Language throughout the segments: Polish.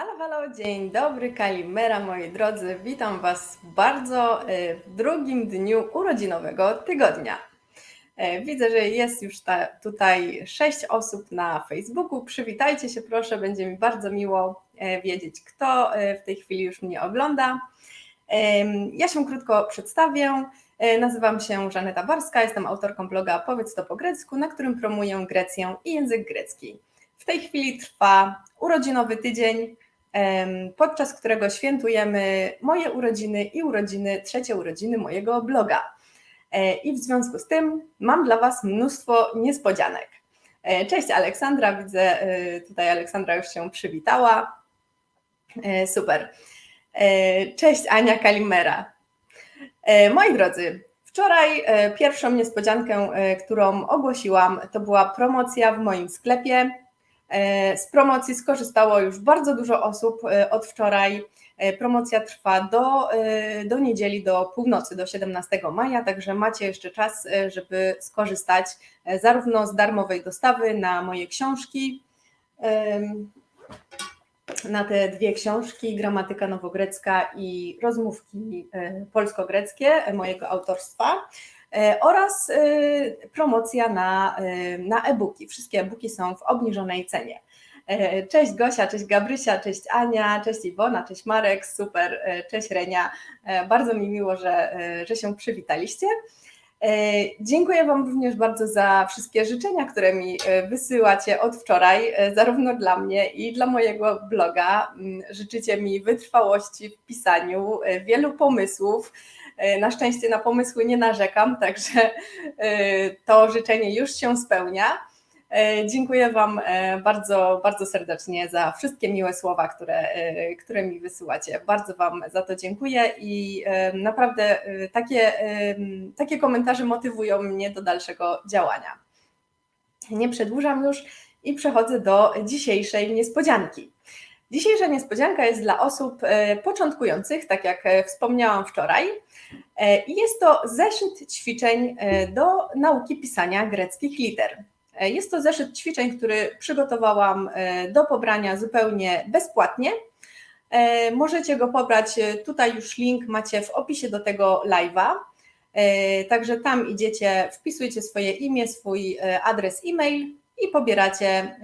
Halo, halo, dzień dobry, Kalimera, moi drodzy. Witam Was bardzo e, w drugim dniu urodzinowego tygodnia. E, Widzę, że jest już ta, tutaj sześć osób na Facebooku. Przywitajcie się, proszę, będzie mi bardzo miło e, wiedzieć, kto w tej chwili już mnie ogląda. Ja się krótko przedstawię. Nazywam się Żaneta Barska, jestem autorką bloga Powiedz to po grecku, na którym promuję Grecję i język grecki. W tej chwili trwa urodzinowy tydzień, podczas którego świętujemy moje urodziny i urodziny, trzecie urodziny mojego bloga. E, I w związku z tym mam dla Was mnóstwo niespodzianek. E, Cześć Aleksandra, widzę e, tutaj Aleksandra już się przywitała. Super. Cześć Ania Kalimera. Moi drodzy, wczoraj pierwszą niespodziankę, którą ogłosiłam, to była promocja w moim sklepie. E, Z promocji skorzystało już bardzo dużo osób e, od wczoraj. E, Promocja trwa do, do niedzieli, do północy, do 17 maja, także macie jeszcze czas, żeby skorzystać zarówno z darmowej dostawy na moje książki, na te dwie książki, Gramatyka Nowogrecka i Rozmówki polsko-greckie mojego autorstwa oraz e, promocja na, e, na e-booki. Wszystkie e-booki są w obniżonej cenie. E, Cześć Gosia, cześć Gabrysia, cześć Ania, cześć Iwona, cześć Marek, super, e, cześć Renia. E, Bardzo mi miło, że, e, że się przywitaliście. E, Dziękuję Wam również bardzo za wszystkie życzenia, które mi e, wysyłacie od wczoraj, e, zarówno dla mnie i dla mojego bloga. Mm, Życzycie mi wytrwałości w pisaniu, e, wielu pomysłów. E, Na szczęście na pomysły nie narzekam, także e, to życzenie już się spełnia. E, Dziękuję Wam bardzo, bardzo serdecznie za wszystkie miłe słowa, które, które mi wysyłacie. Bardzo Wam za to dziękuję i naprawdę takie, takie komentarze motywują mnie do dalszego działania. Nie przedłużam już i przechodzę do dzisiejszej niespodzianki. Dzisiejsza niespodzianka jest dla osób e, początkujących, tak jak e, wspomniałam wczoraj. E, I jest to zeszyt ćwiczeń do nauki pisania greckich liter. Jest to zeszyt ćwiczeń, który przygotowałam do pobrania zupełnie bezpłatnie. Możecie go pobrać, tutaj już link macie w opisie do tego live'a. Także tam idziecie, wpisujecie swoje imię, swój adres e-mail i pobieracie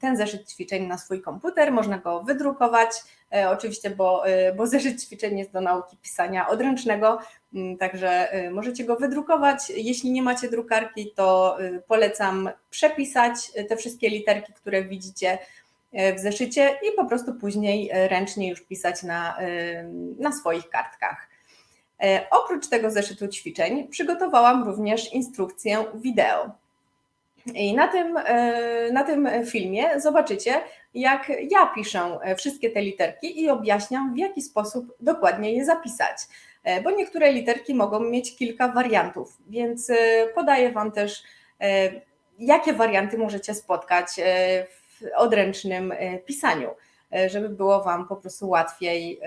ten zeszyt ćwiczeń na swój komputer. Można go wydrukować, e, oczywiście, bo, e, bo zeszyt ćwiczeń jest do nauki pisania odręcznego, Mm, Także y, możecie go wydrukować. Jeśli nie macie drukarki, to polecam przepisać te wszystkie literki, które widzicie w zeszycie i po prostu później ręcznie już pisać na, na swoich kartkach. E, Oprócz tego zeszytu ćwiczeń przygotowałam również instrukcję wideo. I na tym, e, na tym filmie zobaczycie, jak ja piszę e, wszystkie te literki i objaśniam, w jaki sposób dokładnie je zapisać. E, bo niektóre literki mogą mieć kilka wariantów, więc podaję Wam też, jakie warianty możecie spotkać w odręcznym pisaniu, żeby było Wam po prostu łatwiej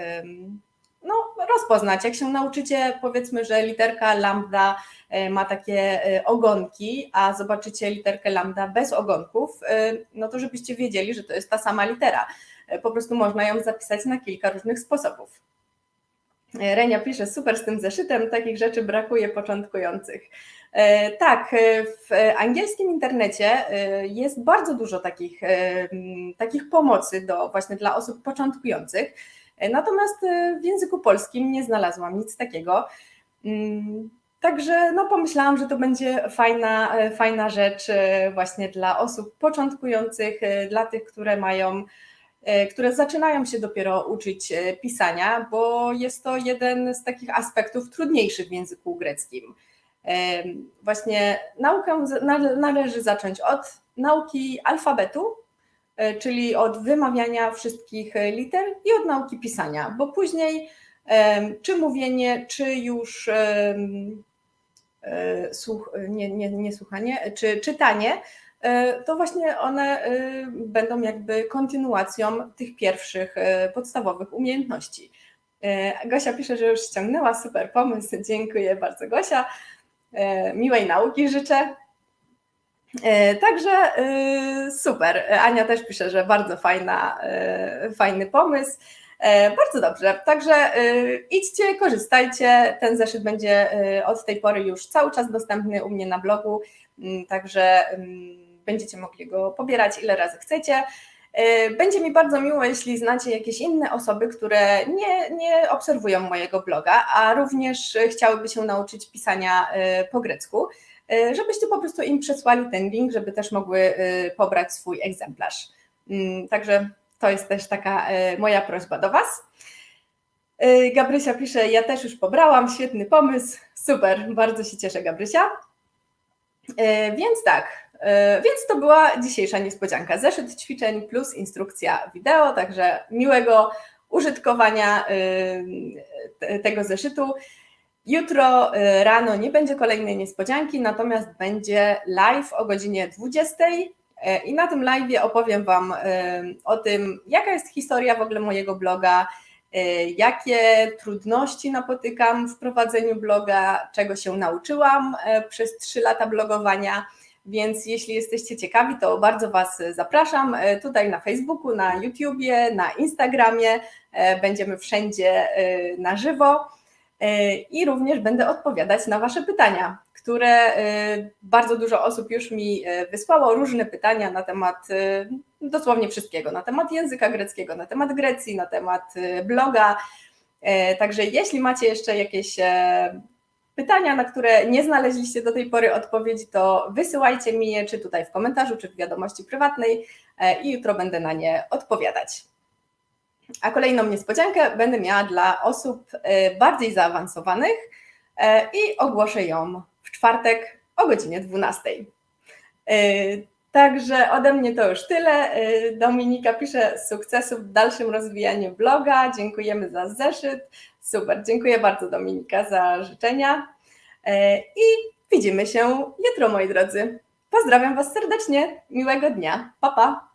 rozpoznać. Jak się nauczycie, powiedzmy, że literka lambda e, ma takie e, ogonki, a zobaczycie literkę lambda bez ogonków, e, no to żebyście wiedzieli, że to jest ta sama litera. Po prostu można ją zapisać na kilka różnych sposobów. Renia pisze, super z tym zeszytem, takich rzeczy brakuje początkujących. Tak, w angielskim internecie jest bardzo dużo takich, takich pomocy do, właśnie dla osób początkujących, natomiast e, w języku polskim nie znalazłam nic takiego. Mm, Także no, pomyślałam, że to będzie fajna, e, fajna rzecz e, właśnie dla osób początkujących, e, dla tych, które mają które zaczynają się dopiero uczyć pisania, bo jest to jeden z takich aspektów trudniejszych w języku greckim. Właśnie naukę należy zacząć od nauki alfabetu, czyli od wymawiania wszystkich e, liter i od nauki pisania, bo później em, czy mówienie, czy już e, słuch, nie, nie, nie słuchanie, czy czytanie, e, to właśnie one e, będą jakby kontynuacją tych pierwszych e, podstawowych umiejętności. E, Gosia pisze, że już ściągnęła, super pomysł, dziękuję bardzo Gosia. E, Miłej nauki życzę. E, Także e, super. Ania też pisze, że bardzo fajna, e, fajny pomysł. Bardzo dobrze. Także idźcie, korzystajcie. Ten zeszyt będzie od tej pory już cały czas dostępny u mnie na blogu, m, także m, będziecie mogli go pobierać ile razy chcecie. Będzie mi bardzo miło, jeśli znacie jakieś inne osoby, które nie, nie obserwują mojego bloga, a również chciałyby się nauczyć pisania po grecku, żebyście po prostu im przesłali ten link, żeby też mogły e, pobrać swój egzemplarz. Mm, Także to jest też taka e, moja prośba do Was. E, Gabrysia pisze, ja też już pobrałam, świetny pomysł, super, bardzo się cieszę Gabrysia. E, Więc tak, e, więc to była dzisiejsza niespodzianka. Zeszyt ćwiczeń plus instrukcja wideo, także miłego użytkowania e, te- tego zeszytu. Jutro e, rano nie będzie kolejnej niespodzianki, natomiast będzie live o godzinie 20. e, I na tym live opowiem Wam e, o tym, jaka jest historia w ogóle mojego bloga, jakie trudności napotykam w prowadzeniu bloga, czego się nauczyłam przez 3 lata blogowania. Więc jeśli jesteście ciekawi, to bardzo Was zapraszam tutaj na Facebooku, na YouTubie, na Instagramie. Będziemy wszędzie na żywo i również będę odpowiadać na Wasze pytania, które e, bardzo dużo osób już mi e, wysłało, różne pytania na temat e, dosłownie wszystkiego, na temat języka greckiego, na temat Grecji, na temat e, bloga. E, Także jeśli macie jeszcze jakieś e, pytania, na które nie znaleźliście do tej pory odpowiedzi, to wysyłajcie mi je, czy tutaj w komentarzu, czy w wiadomości prywatnej e, i jutro będę na nie odpowiadać. A kolejną niespodziankę będę miała dla osób e, bardziej zaawansowanych e, i ogłoszę ją w czwartek o godzinie 12. E, Także ode mnie to już tyle. Dominika pisze sukcesu w dalszym rozwijaniu bloga. Dziękujemy za zeszyt. Super, dziękuję bardzo Dominika za życzenia. I widzimy się jutro, moi drodzy. Pozdrawiam Was serdecznie. Miłego dnia. Pa, pa.